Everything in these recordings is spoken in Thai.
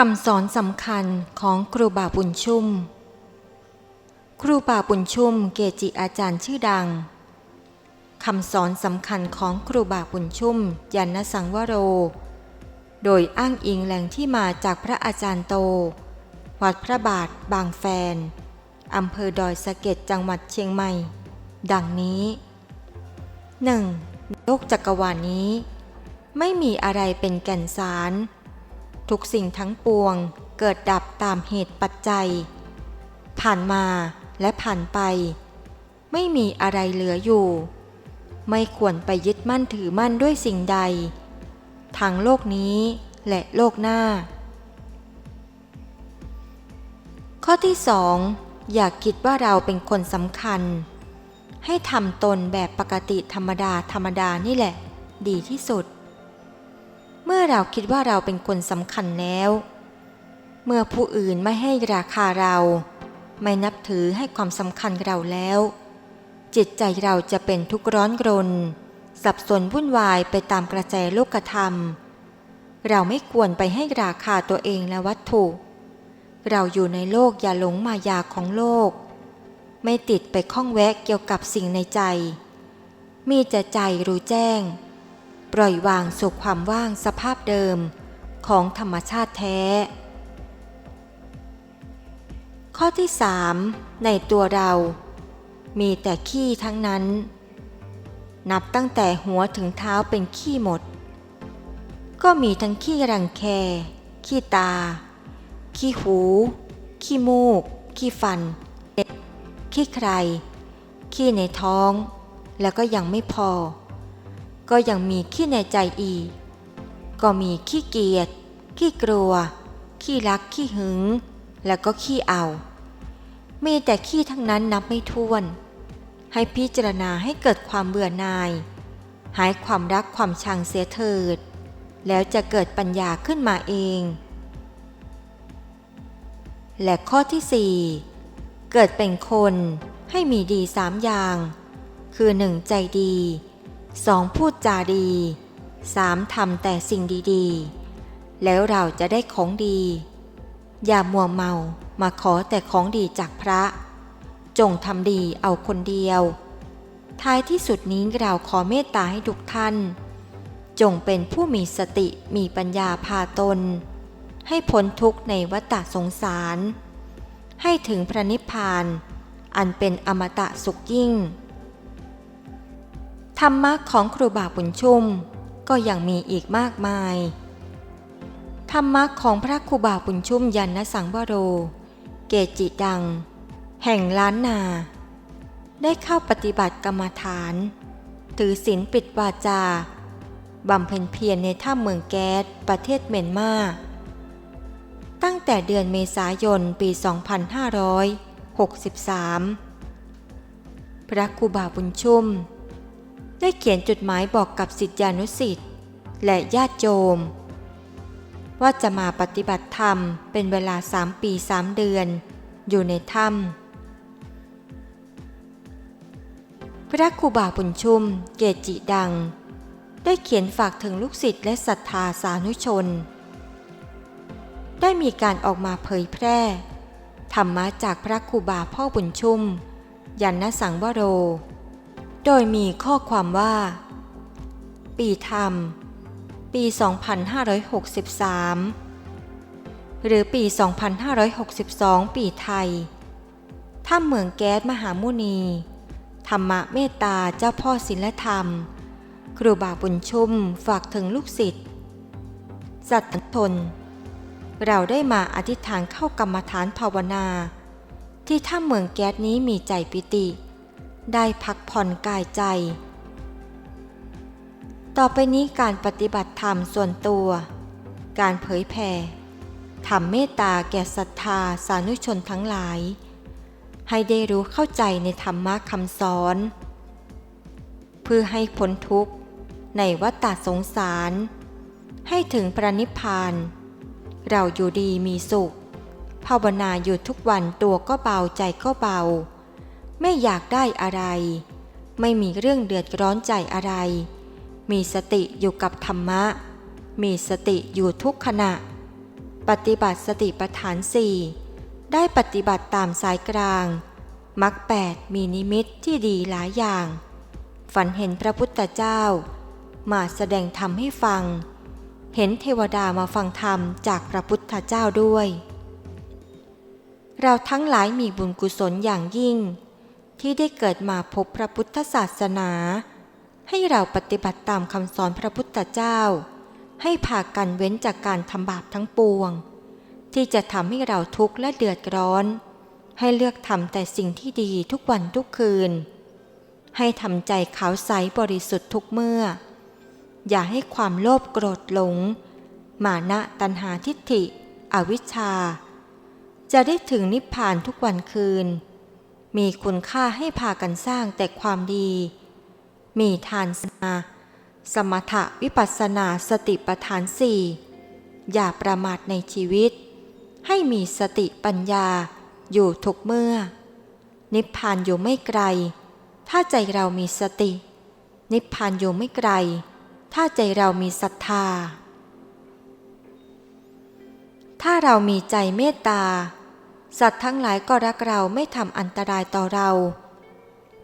คำสอนสำคัญของครูบาบุญชุ่ม ครูบาบุญชุ่มเกจิอาจารย์ชื่อดัง คำสอนสำคัญของครูบาบุญชุ่มยันนสังวโร โดยอ้างอิงแหล่งที่มาจากพระอาจารย์โต วัดพระบาทบางแฟน อำเภอดอยสะเก็ดจังหวัดเชียงใหม่ ดังนี้ 1. โลกจักรวาลนี้ ไม่มีอะไรเป็นแก่นสาร ทุกสิ่งทั้งปวงเกิดดับตามเหตุปัจจัย ผ่านมาและผ่านไป ไม่มีอะไรเหลืออยู่ ไม่ควรไปยึดมั่นถือมั่นด้วยสิ่งใดทั้งโลกนี้และโลกหน้า ข้อที่สองอย่าคิดว่าเราเป็นคนสำคัญ ให้ทำตนแบบปกติธรรมดาธรรมดานี่แหละ ดีที่สุด เราคิดว่าเราเป็นคนสำคัญแล้ว เมื่อผู้อื่นไม่ให้ราคาเรา ไม่นับถือให้ความสำคัญเราแล้ว จิตใจเราจะเป็นทุกข์ร้อนรน สับสนวุ่นวายไปตามกระแสโลกธรรม เราไม่ควรไปให้ราคาตัวเองและวัตถุ เราอยู่ในโลกอย่าหลงมายาของโลก ไม่ติดไปข้องแวะเกี่ยวกับสิ่งในใจ มีแต่ใจรู้แจ้ง ปล่อยวางสู่ความว่างสภาพเดิมของธรรมชาติแท้ ข้อที่สามในตัวเรา มีแต่ขี้ทั้งนั้น นับตั้งแต่หัวถึงเท้าเป็นขี้หมด ก็มีทั้งขี้รังแค ขี้ตา ขี้หู ขี้มูก ขี้ฟัน ขี้ใคร ขี้ในท้อง แล้วก็ยังไม่พอ ก็ยังมีขี้ในใจอีก ก็มีขี้เกียจ ขี้กลัว ขี้รัก ขี้หึง แล้วก็ขี้เอา มีแต่ขี้ทั้งนั้นนับไม่ถ้วน ให้พิจารณาให้เกิดความเบื่อหน่าย หายความรักความชังเสียเถิด แล้วจะเกิดปัญญาขึ้นมาเอง และข้อที่สี่เกิดเป็นคนให้มีดีสามอย่าง คือหนึ่งใจดี สองพูดจาดีสามทำแต่สิ่งดีๆ แล้วเราจะได้ของดี อย่ามัวเมามาขอแต่ของดีจากพระ จงทำดีเอาคนเดียว ท้ายที่สุดนี้เราขอเมตตาให้ทุกท่าน จงเป็นผู้มีสติมีปัญญาพาตน ให้พ้นทุกข์ในวัฏสงสาร ให้ถึงพระนิพพาน อันเป็นอมตะสุขยิ่ง ธรรมะของครูบาบุญชุ่มก็ยังมีอีกมากมาย ธรรมะของพระครูบาบุญชุ่มยันนสังวโร เกจิดัง แห่งล้านนา ได้เข้าปฏิบัติกรรมฐาน ถือศีลปิดวาจาบำเพ็ญเพียรในถ้ำเมืองแก๊สประเทศเมียนมา ตั้งแต่เดือนเมษายนปี 2563 พระครูบาบุญชุ่ม ได้เขียนจดหมายบอกกับสิทธิานุสิทธิ์และญาติโยม ว่าจะมาปฏิบัติธรรมเป็นเวลาสามปีสามเดือน อยู่ในถ้ำพระครูบาบุญชุม เกจิดัง ได้เขียนฝากถึงลูกศิษย์และศรัทธาสาธุชน ได้มีการออกมาเผยแพร่ธรรมะจากพระครูบาพ่อบุญชุม ยันนสังวโร โดยมีข้อความว่า ปีธรรม ปี 2563 หรือปี 2562 ปีไทยถ้ำเมืองแก๊สมหามุนี ธรรมะเมตตาเจ้าพ่อศิลธรรม ครูบาบุญชุมฝากถึงลูกศิษย์สัตทน เราได้มาอธิษฐานเข้ากรรมฐานภาวนา ที่ถ้ำเมืองแก๊สนี้มีใจปิติ ได้พักผ่อนกายใจ ต่อไปนี้การปฏิบัติธรรมส่วนตัว การเผยแผ่ทำเมตตาแก่ศรัทธาสานุชนทั้งหลาย ให้ได้รู้เข้าใจในธรรมะคำสอน เพื่อให้พ้นทุกข์ในวัฏสงสาร ให้ถึงพระนิพพาน เราอยู่ดีมีสุข ภาวนาอยู่ทุกวันตัวก็เบาใจก็เบา ไม่อยากได้อะไร ไม่มีเรื่องเดือดร้อนใจอะไร มีสติอยู่กับธรรมะ มีสติอยู่ทุกขณะ ปฏิบัติสติปัฏฐานสี่ได้ปฏิบัติตามสายกลางมรรคแปดมีนิมิตที่ดีหลายอย่าง ฝันเห็นพระพุทธเจ้า มาแสดงธรรมให้ฟัง เห็นเทวดามาฟังธรรมจากพระพุทธเจ้าด้วย เราทั้งหลายมีบุญกุศลอย่างยิ่ง ที่ได้เกิดมาพบพระพุทธศาสนา ให้เราปฏิบัติตามคำสอนพระพุทธเจ้า ให้พากันเว้นจากการทำบาปทั้งปวง ที่จะทำให้เราทุกข์และเดือดร้อน ให้เลือกทำแต่สิ่งที่ดีทุกวันทุกคืน ให้ทำใจขาวใสบริสุทธิ์ทุกเมื่อ อย่าให้ความโลภโกรธหลง มานะตัณหาทิฏฐิ อวิชชา จะได้ถึงนิพพานทุกวันคืน มีคุณค่าให้พากันสร้างแต่ความดี มีทานสมาสมถะวิปัสสนาสติปัฏฐานสี่อย่าประมาทในชีวิต ให้มีสติปัญญาอยู่ทุกเมื่อ นิพพานอยู่ไม่ไกล ถ้าใจเรามีสติ นิพพานอยู่ไม่ไกล ถ้าใจเรามีศรัทธา ถ้าเรามีใจเมตตา สัตว์ทั้งหลายก็รักเราไม่ทำอันตรายต่อเรา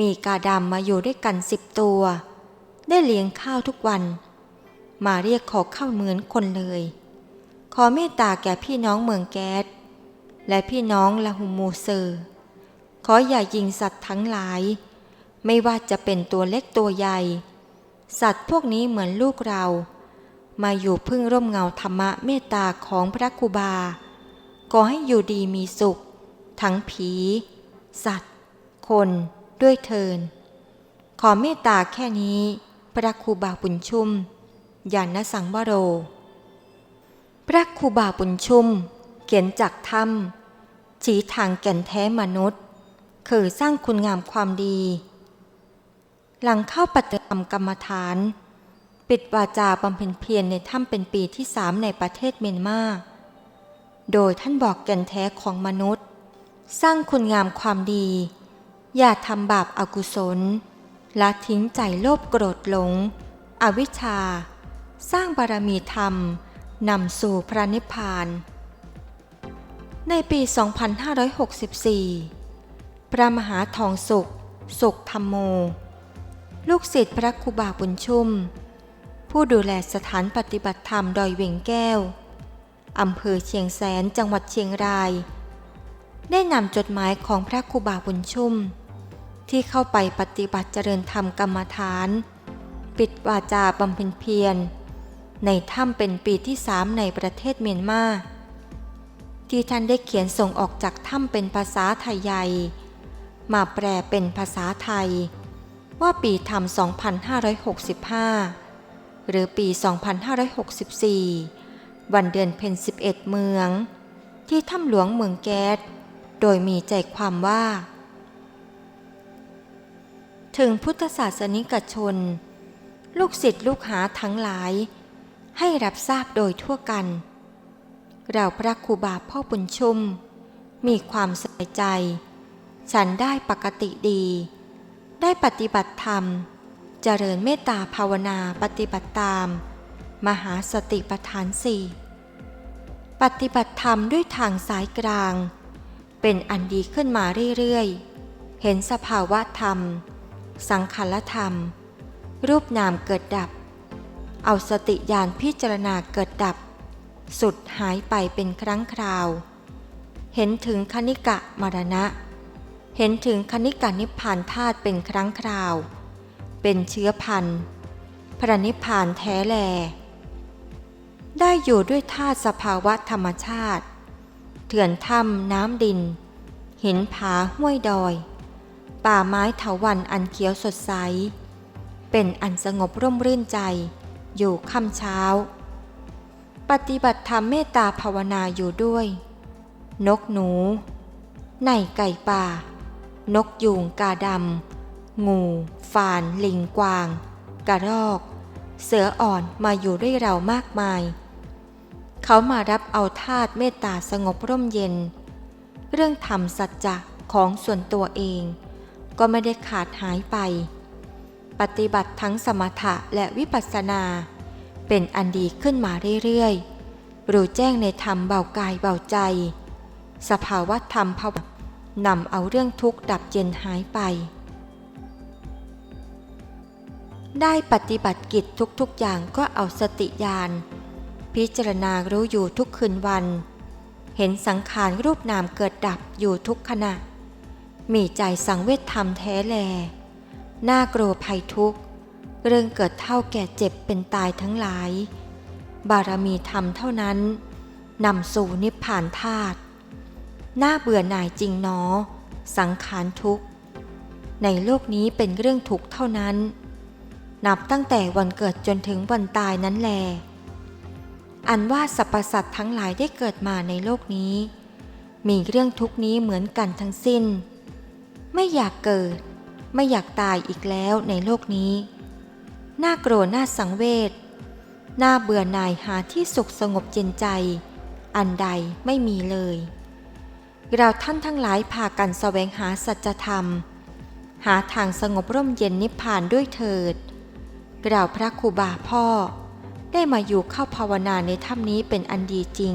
มีกาดำมาอยู่ด้วยกันสิบตัว ได้เลี้ยงข้าวทุกวัน มาเรียกขอข้าวเหมือนคนเลย ขอเมตตาแก่พี่น้องเมืองแก๊สและพี่น้องละหุมูเซอร์ ขออย่ายิงสัตว์ทั้งหลาย ไม่ว่าจะเป็นตัวเล็กตัวใหญ่ สัตว์พวกนี้เหมือนลูกเรา มาอยู่พึ่งร่มเงาธรรมะเมตตาของพระครูบา ขอให้อยู่ดีมีสุข ทั้งผี สัตว์ คนด้วยเทิน ขอเมตตาแค่นี้ พระครูบาบุญชุมยานสังวโร พระครูบาบุญชุมเขียนจากถ้ำชี้ทางแก่นแท้มนุษย์ คือสร้างคุณงามความดี หลังเข้าปฏิบัติกรรมฐาน ปิดวาจาบำเพ็ญเพียรในถ้ำเป็นปีที่สามในประเทศเมียนมา โดยท่านบอกแก่นแท้ของมนุษย์ สร้างคุณงามความดี อย่าทำบาปอากุศลละทิ้งใจโลภโกรธหลง อวิชชา สร้างบารมีธรรมนำสู่พระนิพพาน ในปี 2564 พระมหาทองสุข สุขธรรมโม ลูกศิษย์พระครูบาบุญชุมผู้ดูแลสถานปฏิบัติธรรมดอยเวงแก้ว อำเภอเชียงแสนจังหวัดเชียงราย ได้นำจดหมายของพระครูบาบุญชุ่ม ที่เข้าไปปฏิบัติเจริญธรรมกรรมฐาน ปิดวาจาบำเพ็ญเพียร ในถ้ำเป็นปีที่สามในประเทศเมียนมาที่ท่านได้เขียนส่งออกจากถ้ำเป็นภาษาไทยใหญ่มาแปลเป็นภาษาไทย ว่าปีธรรม 2565 หรือปี 2564 วันเดือนเพ็ญ11 เมือง ที่ถ้ำหลวงเมืองแก๊สโดยมีใจความว่า ถึงพุทธศาสนิกชน ลูกศิษย์ลูกหาทั้งหลาย ให้รับทราบโดยทั่วกัน เราพระครูบาพ่อบุญชุม มีความสบายใจ ฉันได้ปกติดี ได้ปฏิบัติธรรม เจริญเมตตาภาวนาปฏิบัติตาม มหาสติปัฏฐานสี่ปฏิบัติธรรมด้วยทางสายกลาง เป็นอันดีขึ้นมาเรื่อยๆ เห็นสภาวะธรรม สังขารธรรม รูปนามเกิดดับ เอาสติญาณพิจารณาเกิดดับ สุดหายไปเป็นครั้งคราว เห็นถึงคณิกะมรณะ เห็นถึงคณิกานิพพานธาตุเป็นครั้งคราว เป็นเชื้อพันธุ์พระนิพพานแท้แล ได้อยู่ด้วยธาตุสภาวะธรรมชาติ เถื่อนถ้ำน้ำดิน หินผาห้วยดอย ป่าไม้เถาวันอันเขียวสดใส เป็นอันสงบร่มรื่นใจ อยู่ค่ำเช้า ปฏิบัติธรรมเมตตาภาวนาอยู่ด้วย นกหนู ในไก่ป่า นกยูงกาดำ งู ฝาน ลิงกวาง กระรอก เสืออ่อนมาอยู่ด้วยเรามากมาย เขามารับเอาธาตุเมตตาสงบร่มเย็น เรื่องธรรมสัจจะของส่วนตัวเอง ก็ไม่ได้ขาดหายไป ปฏิบัติทั้งสมถะและวิปัสสนา เป็นอันดีขึ้นมาเรื่อยๆ รู้แจ้งในธรรมเบากายเบาใจ สภาวะธรรมภาวนำเอาเรื่องทุกข์ดับเย็นหายไป ได้ปฏิบัติกิจทุกๆอย่างก็เอาสติญาณ พิจารณารู้อยู่ทุกคืนวัน เห็นสังขารรูปนามเกิดดับอยู่ทุกขณะ มีใจสังเวชธรรมแท้แล น่ากลัวภัยทุกข์ เรื่องเกิดเท่าแก่เจ็บเป็นตายทั้งหลาย บารมีธรรมเท่านั้นนำสู่นิพพานธาตุน่าเบื่อหน่ายจริงหนอ สังขารทุกข์ ในโลกนี้เป็นเรื่องทุกข์เท่านั้น นับตั้งแต่วันเกิดจนถึงวันตายนั้นแล อันว่าสรรพสัตว์ทั้งหลายได้เกิดมาในโลกนี้ มีเรื่องทุกนี้เหมือนกันทั้งสิ้น ไม่อยากเกิด ไม่อยากตายอีกแล้วในโลกนี้ น่าโกรธน่าสังเวชน่าเบื่อหน่ายหาที่สุขสงบเย็นใจ อันใดไม่มีเลย เราท่านทั้งหลายพากันแสวงหาสัจธรรม หาทางสงบร่มเย็นนิพพานด้วยเถิดเราพระครูบาพ่อ ได้มาอยู่เข้าภาวนาในถ้ำนี้เป็นอันดีจริง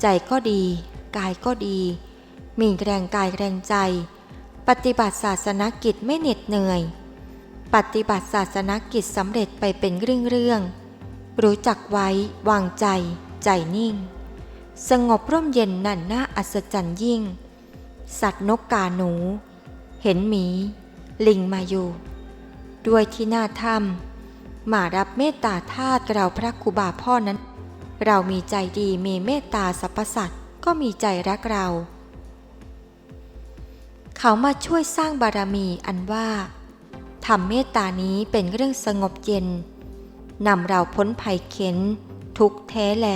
ใจก็ดี กายก็ดี มีแรงกายแรงใจ ปฏิบัติศาสนกิจไม่เหน็ดเหนื่อย ปฏิบัติศาสนกิจสำเร็จไปเป็นเรื่องๆรู้จักไว้ วางใจ ใจนิ่ง สงบร่มเย็นนั่นน่าอัศจรรย์ยิ่ง สัตว์นกกาหนู เห็นหมี ลิงมาอยู่ ด้วยที่หน้าถ้ำ มารับเมตตาทาสเราพระครูบาพ่อนั้น เรามีใจดีมีเมตตาสรรพสัตว์ก็มีใจรักเรา เขามาช่วยสร้างบารมีอันว่าทำเมตตานี้เป็นเรื่องสงบเย็นนำเราพ้นภัยเข็น ทุกแท้แล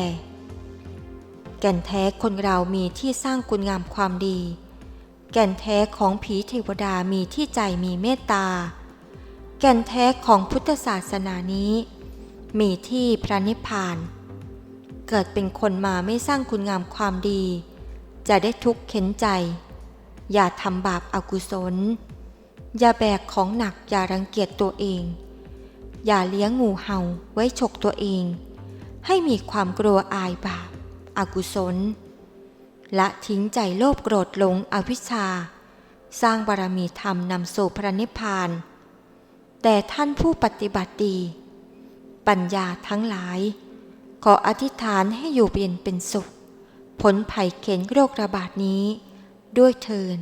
แก่นแท้คนเรามีที่สร้างคุณงามความดี แก่นแท้ของผีเทวดามีที่ใจมีเมตตา แก่นแท้ของพุทธศาสนานี้ มีที่พระนิพพาน เกิดเป็นคนมาไม่สร้างคุณงามความดี จะได้ทุกข์เข็นใจ อย่าทำบาปอากุศล อย่าแบกของหนักอย่ารังเกียจตัวเอง อย่าเลี้ยงงูเห่าไว้ฉกตัวเอง ให้มีความกลัวอายบาปอากุศล ละทิ้งใจโลภโกรธหลงอวิชชา สร้างบารมีธรรมนำสู่พระนิพพาน แต่ท่านผู้ปฏิบัติดี ปัญญาทั้งหลาย ขออธิษฐานให้อยู่เย็นเป็นสุขผลภัยเข็นโรคระบาดนี้ ด้วยเทิน